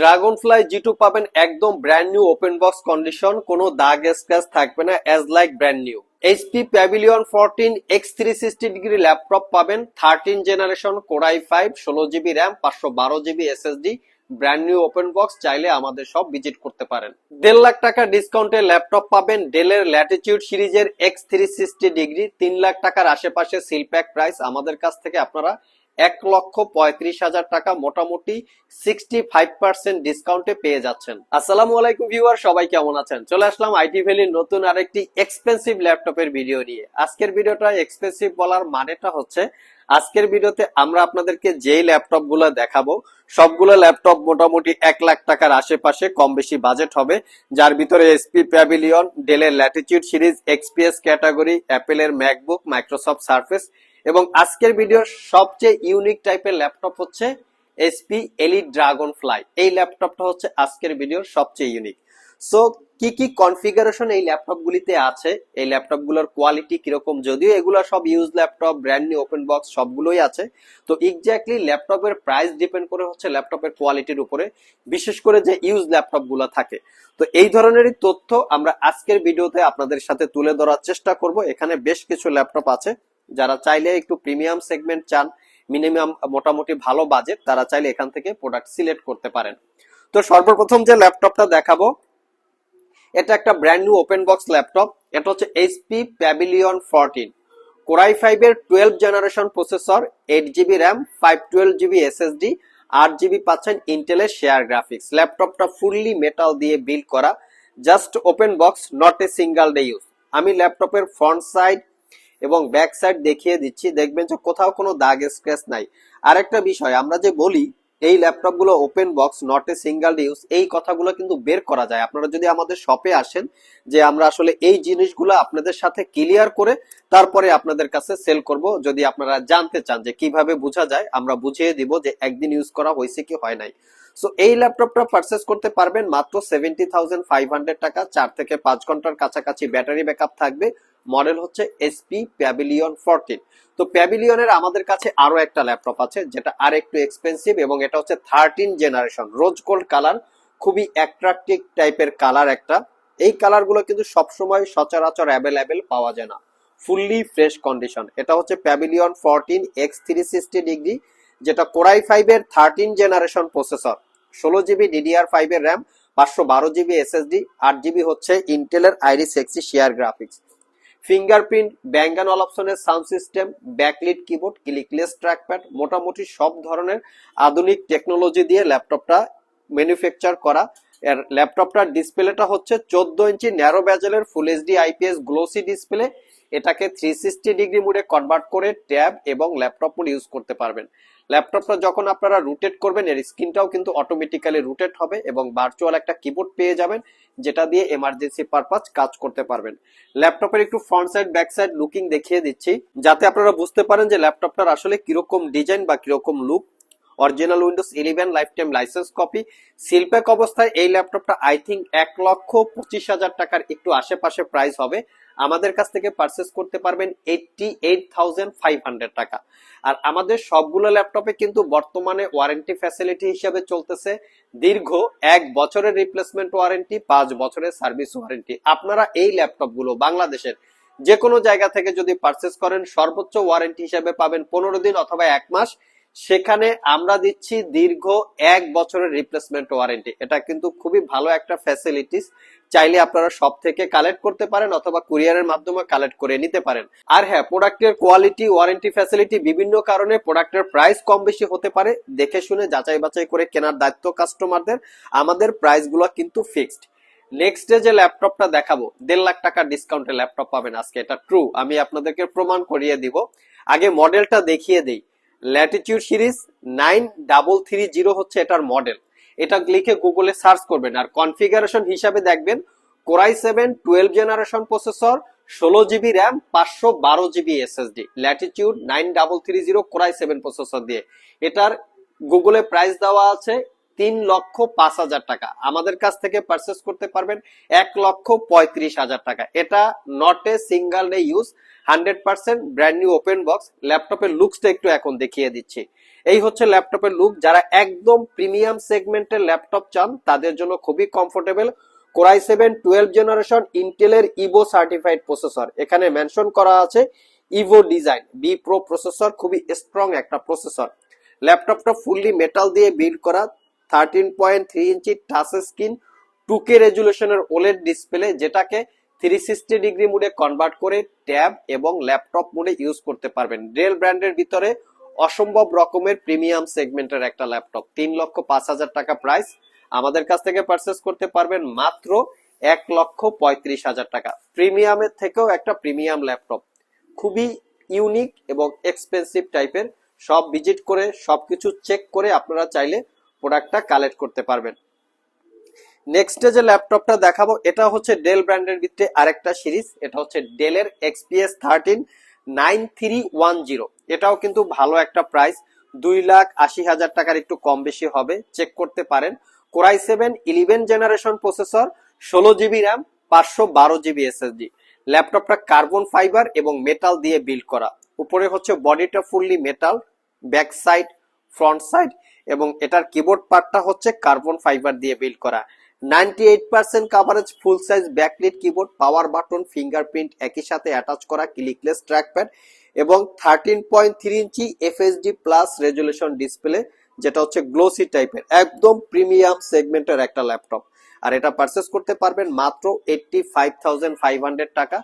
Dragon fly জি two পাবেন একদম brand new open box condition কোনো দাগ স্ক্র্যাচ থাকবে না as like brand new HP Pavilion fourteen X three sixty degree laptop পাবেন thirteen generation core i five ষোলো GB RAM পাঁচশো বারো GB SSD brand new open box চাইলে আমাদের সব ভিজিট করতে পারেন। দেড় লাখ টাকা ডিসকাউন্টে ল্যাপটপ পাবেন ডেলের ল্যাটিটিউড সিরিজের এক্স থ্রি সিক্সটি ডিগ্রি তিন লাখ টাকার আশেপাশে সিলপ্যাক প্রাইস আমাদের কাছ থেকে আপনারা এক লক্ষ পঁয়ত্রিশ হাজার টাকা মোটামুটি সিক্সটি ফাইভ পার্সেন্ট ডিসকাউন্টে পেয়ে যাচ্ছেন। আসসালামু আলাইকুম ভিউয়ার, সবাই কেমন আছেন? চলে আসলাম আইটি ভ্যালির নতুন আরেকটি এক্সপেন্সিভ ল্যাপটপের ভিডিও নিয়ে। আজকের ভিডিওটা এক্সপেন্সিভ বলার মানেটা হচ্ছে, আজকের ভিডিওতে আমরা আপনাদেরকে যেই ল্যাপটপগুলো দেখাবো, সবগুলো ল্যাপটপ মোটামুটি এক লাখ টাকার আশেপাশে কম বেশি বাজেট হবে, যার ভিতরে এসপি প্যাভিলিয়ন ডেলের ল্যাটিটিউড সিরিজ এক্সপিএস ক্যাটাগরি অ্যাপেলের ম্যাকবুক মাইক্রোসফট সার্ফেস এবং আজকের ভিডিওর সবচেয়ে ইউনিক টাইপের ল্যাপটপ হচ্ছে এসপি এলিট ড্রাগন ফ্লাই এই ল্যাপটপটা হচ্ছে আজকের ভিডিওর সবচেয়ে ইউনিক সো কি কি কনফিগারেশন এই ল্যাপটপ গুলিতে আছে? এই ল্যাপটপগুলোর কোয়ালিটি কীরকম? যদিও এগুলো সব use laptop brand new open box সবগুলোই আছে। তো এক্স্যাক্টলি ল্যাপটপের প্রাইস ডিপেন্ড করে হচ্ছে ল্যাপটপের কোয়ালিটির উপরে, বিশেষ করে যে ইউজ ল্যাপটপগুলো থাকে। তো এই ধরনেরই তথ্য আমরা আজকের ভিডিওতে আপনাদের সাথে তুলে ধরার চেষ্টা করব। এখানে বেশ কিছু ল্যাপটপ আছে। যারা চাইলে একটু প্রিমিয়াম সেগমেন্ট চান মিনিমাম মোটামুটি ভালো বাজেট তারা চাইলে এখান থেকে প্রোডাক্ট সিলেক্ট করতে পারেন। তো সর্বপ্রথম যে ল্যাপটপটা দেখাবো, এটা একটা brand new open box laptop এটা হচ্ছে HP Pavilion fourteen core i five এর twelve generation processor eight GB RAM five twelve GB SSD আট জিবি পাচ্ছেন ইন্টেলের শেয়ার গ্রাফিক্স ল্যাপটপটা ফুললি মেটাল দিয়ে বিল্ড করা just open box not a single day use আমি ল্যাপটপের ফ্রন্ট সাইড এবং ব্যাক সাইড দেখিয়ে দিচ্ছি। দেখবেন যে কোথাও কোনো দাগ স্ক্র্যাচ নাই। আরেকটা বিষয়, আমরা যে বলি, এই ল্যাপটপগুলো open box not a single use এই কথাগুলো কিন্তু বের করা যায়। আপনারা যদি আমাদের শপে আসেন, যে আমরা আসলে এই জিনিসগুলো আপনাদের সাথে ক্লিয়ার করে তারপরে আপনাদের কাছে সেল করব, যদি আপনারা জানতে চান যে কীভাবে বোঝা যায়, আমরা বুঝিয়ে দিব যে একদিন ইউজ করা হয়েছে কি হয় নাই। সো এই ল্যাপটপটা পারচেস করতে পারবেন মাত্র সেভেন্টি থাউজেন্ড ফাইভ হান্ড্রেড টাকা, চার থেকে পাঁচ ঘণ্টার কাছাকাছি ব্যাটারি ব্যাকআপ থাকবে। মডেল হচ্ছে এসপি প্যাভিলিয়ন ফোরটিন তো প্যাভিলিয়নের আমাদের কাছে আরও একটা ল্যাপটপ আছে, যেটা আর একটু এক্সপেন্সিভ এবং এটা হচ্ছে thirteen generation rose gold colour খুবই অ্যাট্রাকটিভ টাইপের কালার একটা। এই কালারগুলো কিন্তু সবসময় সচরাচর অ্যাভেলেবেল পাওয়া যায় না। ফুললি ফ্রেশ কন্ডিশন এটা হচ্ছে Pavilion fourteen X three sixty degree যেটা কোরাই ফাইভ এর থার্টিন জেনারেশন প্রসেসর ষোলো জিবি ডিডিআর ফাইভ এর র্যাম পাঁচশো বারো জিবি এসএসডি আট জিবি হচ্ছে ইন্টেলের Iris Xe share graphics fingerprint ব্যাঙ্গান অপশনের sound system, backlit keyboard, clickless trackpad, মোটামুটি সব ধরনের আধুনিক টেকনোলজি দিয়ে ল্যাপটপটা ম্যানুফ্যাকচার করা। এর ল্যাপটপটার ডিসপ্লেটা হচ্ছে চোদ্দ inch narrow ব্যাজেলের full HD IPS glossy display এটাকে থ্রি সিক্সটি ডিগ্রি মোডে কনভার্ট করে ট্যাব এবং ল্যাপটপ মোড ইউজ করতে পারবেন। ল্যাপটপটা যখন আপনারা রুটেট করবেন, এর স্ক্রিনটাও কিন্তু অটোমেটিক্যালি রুটেট হবে এবং ভার্চুয়াল একটা কিবোর্ড পেয়ে যাবেন, যেটা দিয়ে এমার্জেন্সি পারপাস কাজ করতে পারবেন। ল্যাপটপের একটু front side back side looking দেখিয়ে দিচ্ছি, যাতে আপনারা বুঝতে পারেন যে ল্যাপটপটার আসলে কীরকম ডিজাইন বা কীরকম look original Windows eleven life time licence copy শিল্পেক অবস্থায় এই ল্যাপটপটা আই থিঙ্ক এক লক্ষ পঁচিশ হাজার টাকার একটু আশেপাশে প্রাইস হবে। আমাদের কাছ থেকে পারচেস করতে পারবেন eighty eight thousand five hundred টাকা। আর আমাদের সবগুলো ল্যাপটপে কিন্তু বর্তমানে ওয়ারেন্টি ফ্যাসিলিটি হিসাবে চলতেছে। দীর্ঘ এক বছরের রিপ্লেসমেন্ট ওয়ারেন্টি পাঁচ বছরের সার্ভিস ওয়ারেন্টি আপনারা এই ল্যাপটপগুলো বাংলাদেশের যে কোনো জায়গা থেকে যদি পারচেস করেন, সর্বোচ্চ ওয়ারেন্টি হিসাবে পাবেন পনেরো দিন অথবা এক মাস। সেখানে আমরা দিচ্ছি দীর্ঘ এক বছরের রিপ্লেসমেন্ট ওয়ারেন্টি এটা কিন্তু খুবই ভালো একটা ফ্যাসিলিটিস চাইলে আপনারা সব থেকে কালেক্ট করতে পারেন অথবা কুরিয়ারের মাধ্যমে কালেক্ট করে নিতে পারেন। আর হ্যাঁ প্রোডাক্টের কোয়ালিটি ওয়ারেন্টি ফ্যাসিলিটি বিভিন্ন কারণে প্রোডাক্টের প্রাইস কম বেশি হতে পারে। দেখে শুনে যাচাই বাছাই করে কেনার দায়িত্ব কাস্টমারদের আমাদের প্রাইসগুলো কিন্তু ফিক্সড নেক্সট ডে যে ল্যাপটপটা দেখাবো, দেড় লাখ টাকা ডিসকাউন্টে ল্যাপটপ পাবেন আজকে। এটা ট্রু আমি আপনাদেরকে প্রমাণ করিয়ে দিব। আগে মডেলটা দেখিয়ে দিই। Latitude series nine double three zero হচ্ছে এটার মডেল এটা লিখে গুগলে সার্চ করবেন আর কনফিগারেশন হিসাবে দেখবেন core i seven twelve generation processor ষোলো জিবি র্যাম পাঁচশো বারো GB SSD latitude nine double three zero core i seven processor দিয়ে। এটার গুগলে প্রাইস দেওয়া আছে তিন লক্ষ পাঁচ হাজার টাকা। আমাদের কাছ থেকে পারচেস করতে পারবেন এক লক্ষ পঁয়ত্রিশ হাজার টাকা। এটা not a single day use hundred percent brand new open box ল্যাপটপের লুকসটা একটু এখন দেখিয়ে দিচ্ছি। এই হচ্ছে ল্যাপটপের লুক যারা একদম প্রিমিয়াম সেগমেন্টের ল্যাপটপ চান, তাদের জন্য খুবই comfortable core i seven twelve generation ইন্টেলের ইভো সার্টিফাইড প্রসেসর এখানে মেনশন করা আছে Evo design vPro processor খুবই স্ট্রং একটা প্রসেসর ল্যাপটপটা ফুললি মেটাল দিয়ে বিল্ড করা thirteen point three inch touch screen two K রেজুলেশনের OLED display যেটাকে থ্রি সিক্সটি ডিগ্রি মোডে কনভার্ট করে ট্যাব এবং ল্যাপটপ মোডে ইউজ করতে পারবেন। ডেল ব্র্যান্ডের ভিতরে অসম্ভব রকমের প্রিমিয়াম সেগমেন্টের একটা ল্যাপটপ তিন লক্ষ পাঁচ হাজার টাকা প্রাইস আমাদের কাছ থেকে পারচেস করতে পারবেন মাত্র এক লক্ষ পঁয়ত্রিশ হাজার টাকা। প্রিমিয়ামের থেকেও একটা প্রিমিয়াম ল্যাপটপ খুবই ইউনিক এবং এক্সপেন্সিভ টাইপের সব ভিজিট করে, সবকিছু চেক করে আপনারা চাইলে প্রোডাক্টটা কালেক্ট করতে পারবেন। নেক্সট যে ল্যাপটপটা দেখাবো, এটা হচ্ছে ডেল ব্র্যান্ডের ভিতরে আরেকটা সিরিজ এটা হচ্ছে ডেলের XPS thirteen nine three one zero এটাও কিন্তু ভালো একটা প্রাইস দুই লাখ আশি হাজার টাকার একটু কম বেশি হবে চেক করতে পারেন। Core i seven eleven generation processor ষোলো জিবি র্যাম পাঁচশো বারো জিবি এসএসডি ল্যাপটপটা কার্বন ফাইবার এবং মেটাল দিয়ে বিল্ড করা। উপরে হচ্ছে বডিটা fully metal back side front side এবং এটার কিবোর্ড পার্টটা হচ্ছে কার্বন ফাইবার দিয়ে বিল্ড করা। Ninety eight percent coverage full size backlit keyboard power button fingerprint একই সাথে অ্যাটাচ করা ক্লিকলেস ট্র্যাকপ্যাড এবং thirteen point three inch FHD plus resolution display যেটা হচ্ছে গ্লোসি টাইপের একদম প্রিমিয়াম সেগমেন্টের একটা ল্যাপটপ আর এটা পারচেস করতে পারবেন মাত্র eighty five thousand five hundred টাকা।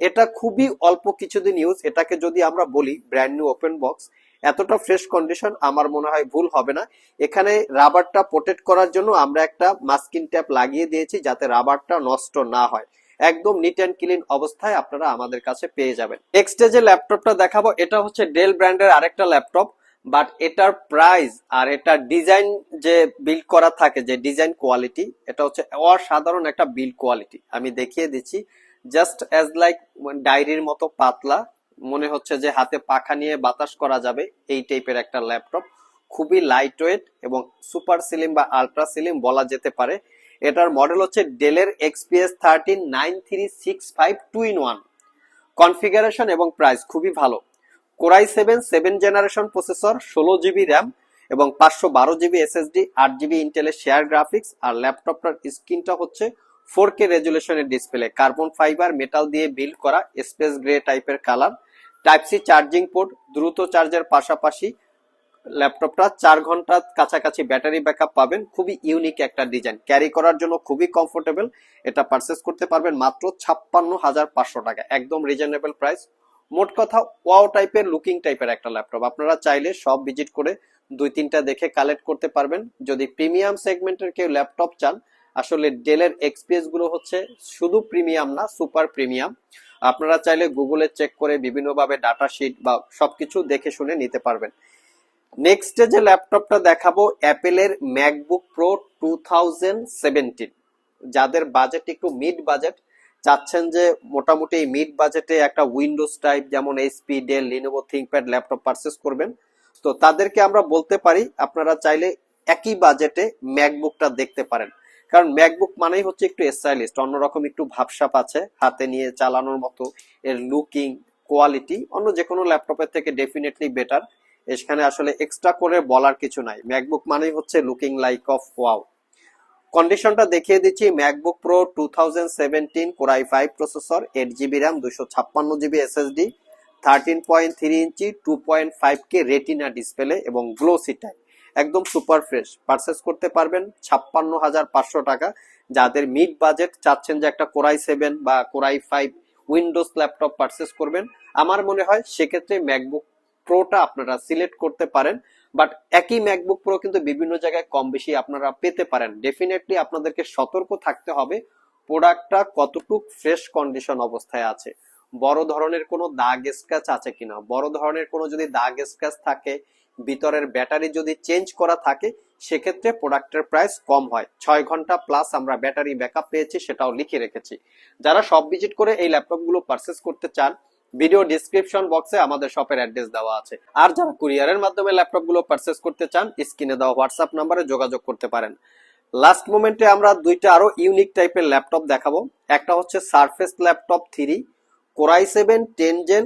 এটা খুবই অল্প কিছুদিন ইউজ এটাকে যদি আমরা বলি ব্র্যান্ড নিউ ওপেন বক্স এতটা ফ্রেশ কন্ডিশন আমার মনে হয় ভুল হবে না। এখানে রাবারটা প্রোটেক্ট করার জন্য আমরা একটা মাস্কিন ট্যাপ লাগিয়ে দিয়েছি যাতে রাবারটা নষ্ট না হয়। একদম নিট অ্যান্ড ক্লিন অবস্থায় আপনারা আমাদের কাছে পেয়ে যাবেন। নেক্সট যে ল্যাপটপটা দেখাবো, এটা হচ্ছে ডেল ব্র্যান্ডের আরেকটা ল্যাপটপ বাট এটার প্রাইস আর এটার ডিজাইন যে বিল্ড করা থাকে, যে ডিজাইন কোয়ালিটি এটা হচ্ছে অসাধারণ একটা বিল্ড কোয়ালিটি আমি দেখিয়ে দিচ্ছি জাস্ট অ্যাজ লাইক ডায়েরির মতো পাতলা মনে হচ্ছে যে হাতে পাখা নিয়ে বাতাস করা যাবে এই টাইপের একটা ল্যাপটপ। খুবই লাইট ওয়েট এবং সুপার সিলিম বা আলট্রা সিলিম বলা যেতে পারে। এটার মডেল হচ্ছে ডেলের XPS thirteen nine three six five two in one configuration এবং প্রাইস খুবই ভালো। Core i seven seven generation processor ষোলো জিবি র্যাম এবং পাঁচশো বারো জিবি এসএসডি আট জিবি ইন্টেলের শেয়ার গ্রাফিক্স আর ল্যাপটপটার স্ক্রিনটা হচ্ছে ফোর কে রেজুলেশনের ডিসপ্লে কার্বন ফাইবার মেটাল দিয়ে বিল্ড করা স্পেস গ্রে টাইপের colour type C charging port দ্রুত চার্জের পাশাপাশি ল্যাপটপটা চার ঘণ্টা কাছাকাছি ব্যাটারি ব্যাকআপ পাবেন। খুবই ইউনিক একটা ডিজাইন ক্যারি করার জন্য খুবই কমফোর্টেবল এটা পারচেস করতে পারবেন মাত্র ছাপ্পান্ন হাজার পাঁচশো টাকা। একদম রিজনেবল প্রাইস মোট কথা ওয়াও টাইপের লুকিং টাইপের একটা ল্যাপটপ আপনারা চাইলে সব ভিজিট করে দুই তিনটা দেখে কালেক্ট করতে পারবেন। যদি প্রিমিয়াম সেগমেন্টের কেউ ল্যাপটপ চান, আসলে ডেলের এক্সপিএসগুলো হচ্ছে শুধু প্রিমিয়াম না সুপার প্রিমিয়াম আপনারা চাইলে গুগলে চেক করে বিভিন্নভাবে ডাটা শিট বা সবকিছু দেখে শুনে নিতে পারবেন। নেক্সট যে ল্যাপটপটা দেখাবো অ্যাপেলের ম্যাকবুক প্রো টু যাদের বাজেট একটু মিড বাজেট চাচ্ছেন যে মোটামুটি মিড বাজেটে একটা উইন্ডোজ টাইপ যেমন HP Dell Lenovo ThinkPad laptop purchase করবেন। তো তাদেরকে আমরা বলতে পারি, আপনারা চাইলে একই বাজেটে ম্যাকবুকটা দেখতে পারেন। কারণ ম্যাকবুক মানেই হচ্ছে একটু স্টাইলিস্ট অন্যরকম একটু ভাবসাপ আছে, হাতে নিয়ে চালানোর মতো এর লুকিং কোয়ালিটি অন্য যে কোনো ল্যাপটপের থেকে ডেফিনেটলি বেটার এখানে আসলে এক্সট্রা করে বলার কিছু নাই। ম্যাকবুক মানেই হচ্ছে লুকিং লাইক অফ ওয়াও কন্ডিশনটা দেখিয়ে দিচ্ছি MacBook Pro two thousand seventeen core i five processor eight GB RAM দুশো ছাপ্পান্ন GB SSD thirteen point three inch two point five K retina display এবং গ্লোসি টাইপ একদম super fresh. Purchase করতে পারবেন ছাপ্পান্ন হাজার পাঁচশো টাকা। যাদের মিড বাজেট চাচ্ছেন যে একটা কোরাই সেভেন বা core i five Windows laptop purchase করবেন, আমার মনে হয় সেক্ষেত্রে ম্যাকবুক প্রোটা আপনারা সিলেক্ট করতে পারেন। বাট একই ম্যাকবুক প্রো কিন্তু বিভিন্ন জায়গায় কম বেশি আপনারা পেতে পারেন। ডেফিনেটলি আপনাদেরকে সতর্ক থাকতে হবে প্রোডাক্টটা কতটুক ফ্রেশ কন্ডিশন অবস্থায় আছে। বড় ধরনের কোনো দাগ স্ক্র্যাচ আছে কিনা? বড় ধরনের কোনো যদি দাগ স্ক্র্যাচ থাকে ভিতরের ব্যাটারি যদি চেঞ্জ করা থাকে, সেক্ষেত্রে প্রোডাক্টের প্রাইস কম হয়। ছয় ঘণ্টা প্লাস আমরা ব্যাটারি ব্যাকআপ পেয়েছি, সেটাও লিখে রেখেছি। যারা সব ভিজিট করে এই ল্যাপটপগুলো পারচেস করতে চান ভিডিও ডিসক্রিপশন বক্সে আমাদের শপের অ্যাড্রেস দেওয়া আছে। আর যারা কুরিয়ারের মাধ্যমে ল্যাপটপগুলো পারচেস করতে চান স্ক্রিনে দেওয়া হোয়াটসঅ্যাপ নাম্বারে যোগাযোগ করতে পারেন। লাস্ট মোমেন্টে আমরা দুইটা আরও ইউনিক টাইপের ল্যাপটপ দেখাবো। একটা হচ্ছে surface laptop three core i seven ten gen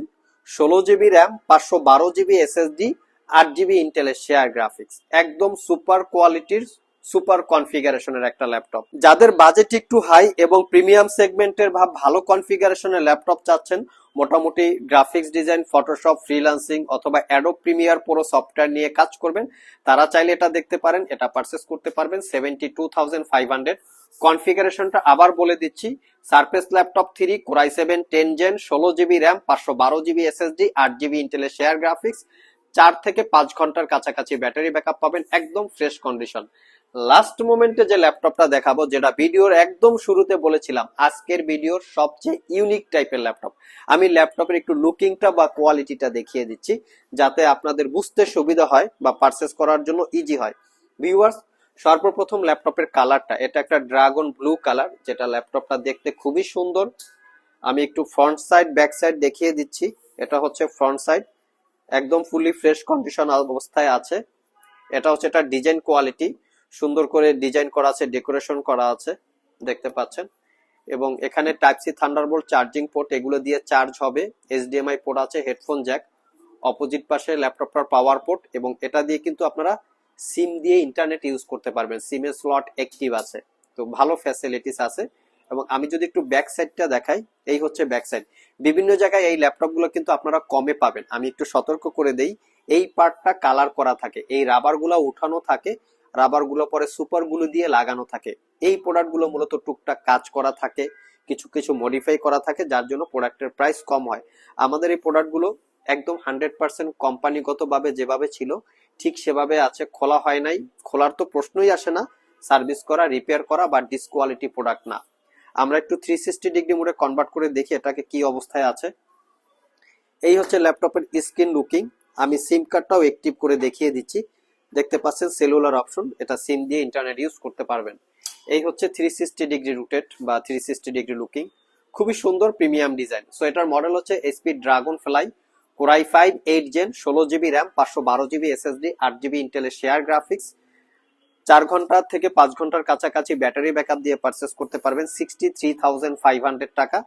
ষোলো জিবি র্যাম পাঁচশো বারো জিবি এসএসডি আট জিবি ইন্টেলের শেয়ার গ্রাফিক্স একদম সুপার কোয়ালিটির সুপার কনফিগারেশনের একটা ল্যাপটপ যাদের বাজেট একটু হাই এবং প্রিমিয়াম সেগমেন্টের ভাব ভালো কনফিগারেশনের ল্যাপটপ চাচ্ছেন, মোটামুটি গ্রাফিক্স ডিজাইন ফটোশপ ফ্রিল্যান্সিং অথবা অ্যাডোব প্রিমিয়ার পুরো সফটওয়্যার নিয়ে কাজ করবেন, তারা চাইলে এটা দেখতে পারেন, এটা পারচেস করতে পারবেন seventy two thousand five hundred কনফিগারেশনটা আবার বলে দিচ্ছি surface laptop three core i seven ten gen ষোলো জিবি র্যাম পাঁচশো বারো জিবি এসএসডি আট জিবি ইন্টেলের শেয়ার গ্রাফিক্স চার থেকে পাঁচ ঘণ্টার কাছাকাছি ব্যাটারি ব্যাকআপ পাবেন, একদম ফ্রেশ কন্ডিশন লাস্ট মোমেন্টে যে ল্যাপটপটা দেখাবো, যেটা ভিডিওর একদম শুরুতে বলেছিলাম, আজকের ভিডিওর সবচেয়ে ইউনিক টাইপের ল্যাপটপ। আমি ল্যাপটপের একটু লুকিংটা বা কোয়ালিটিটা দেখিয়ে দিচ্ছি, যাতে আপনাদের বুঝতে সুবিধা হয় বা পারচেস করার জন্য ইজি হয়। ভিউয়ার্স সর্বপ্রথম ল্যাপটপের কালারটা এটা একটা ড্রাগন ব্লু কালার যেটা ল্যাপটপটা দেখতে খুবই সুন্দর। আমি একটু ফ্রন্ট সাইড ব্যাক সাইড দেখিয়ে দিচ্ছি, এটা হচ্ছে ফ্রন্ট সাইড একদম ফুলি ফ্রেশ কন্ডিশন অবস্থায় আছে। এটা হচ্ছে এটা ডিজাইন কোয়ালিটি সুন্দর করে ডিজাইন করা আছে ডেকোরেশন করা আছে, দেখতে পাচ্ছেন। এবং এখানে type C Thunderbolt charging port এগুলো দিয়ে চার্জ হবে। এইচডিএমআই পোর্ট আছে হেডফোন জ্যাক অপোজিট পাশে ল্যাপটপটার পাওয়ার পোর্ট এবং এটা দিয়ে কিন্তু আপনারা সিম দিয়ে ইন্টারনেট ইউজ করতে পারবেন। সিমের স্লট অ্যাক্টিভ আছে। তো ভালো ফ্যাসিলিটিস আছে। এবং আমি যদি একটু ব্যাক সাইডটা দেখাই, এই হচ্ছে ব্যাক সাইড বিভিন্ন জায়গায় এই ল্যাপটপগুলো কিন্তু আপনারা কমে পাবেন। আমি একটু সতর্ক করে দেই, এই পার্টটা কালার করা থাকে, এই রাবারগুলো উঠানো থাকে রাবারগুলো পরে সুপারগুলো দিয়ে লাগানো থাকে। এই প্রোডাক্টগুলো মূলত টুকটাক কাজ করা থাকে, কিছু কিছু মডিফাই করা থাকে, যার জন্য প্রোডাক্টের প্রাইস কম হয়। আমাদের এই প্রোডাক্টগুলো একদম হান্ড্রেড পার্সেন্ট কোম্পানিগতভাবে যেভাবে ছিল, ঠিক সেভাবে আছে, খোলা হয় নাই। খোলার তো প্রশ্নই আসে না সার্ভিস করা রিপেয়ার করা বা ডিসকোয়ালিটি প্রোডাক্ট না। আমরা একটু থ্রি সিক্সটি ডিগ্রি মোডে কনভার্ট করে দেখি এটাকে কি অবস্থায় আছে। এই হচ্ছে ল্যাপটপের স্ক্রিন লুকিং আমি সিম কার্ডটাও অ্যাক্টিভ করে দেখিয়ে দিচ্ছি। দেখতে পাচ্ছেন সেলুলার অপশন এটা সিম দিয়ে ইন্টারনেট ইউজ করতে পারবেন। এই হচ্ছে থ্রি সিক্সটি ডিগ্রি রুটেড বা থ্রি সিক্সটি ডিগ্রি লুকিং খুবই সুন্দর প্রিমিয়াম ডিজাইন সো এটার মডেল হচ্ছে HP Dragonfly core i five eight gen ষোলো জিবি র্যাম পাঁচশো বারো জিবি এসএসডি আট জিবি ইন্টেলের শেয়ার গ্রাফিক্স চার ঘণ্টা থেকে পাঁচ ঘণ্টার কাছাকাছি ব্যাটারি ব্যাকআপ দিয়ে পারচেস করতে পারবেন sixty three thousand five hundred টাকা।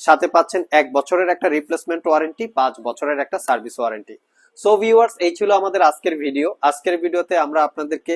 সাথে পাচ্ছেন এক বছরের একটা রিপ্লেসমেন্ট ওয়ারেন্টি পাঁচ বছরের একটা সার্ভিস ওয়ারেন্টি সো ভিউয়ার্স এই ছিল আমাদের আজকের ভিডিও আজকের ভিডিওতে আমরা আপনাদেরকে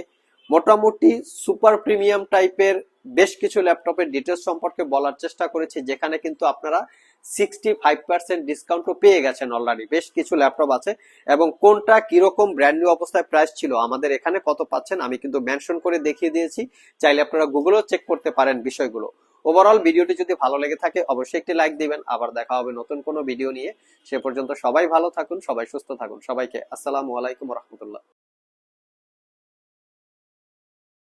মোটামুটি সুপার প্রিমিয়াম টাইপের বেশ কিছু ল্যাপটপের ডিটেলস সম্পর্কে বলার চেষ্টা করেছি, যেখানে কিন্তু আপনারা সিক্সটি ফাইভ পার্সেন্ট ডিসকাউন্টও পেয়ে গেছেন অলরেডি বেশ কিছু ল্যাপটপ আছে এবং কোনটা কীরকম ব্র্যান্ড নিউ অবস্থায় প্রাইস ছিল, আমাদের এখানে কত পাচ্ছেন আমি কিন্তু মেনশন করে দেখিয়ে দিয়েছি। চাইলে আপনারা গুগলেও চেক করতে পারেন বিষয়গুলো। ওভারঅল ভিডিওটি যদি ভালো লেগে থাকে, অবশ্যই একটি লাইক দিবেন। আবার দেখা হবে নতুন কোনো ভিডিও নিয়ে। সে পর্যন্ত সবাই ভালো থাকুন, সবাই সুস্থ থাকুন। সবাইকে আসসালামু আলাইকুম রহমতুল্লাহ।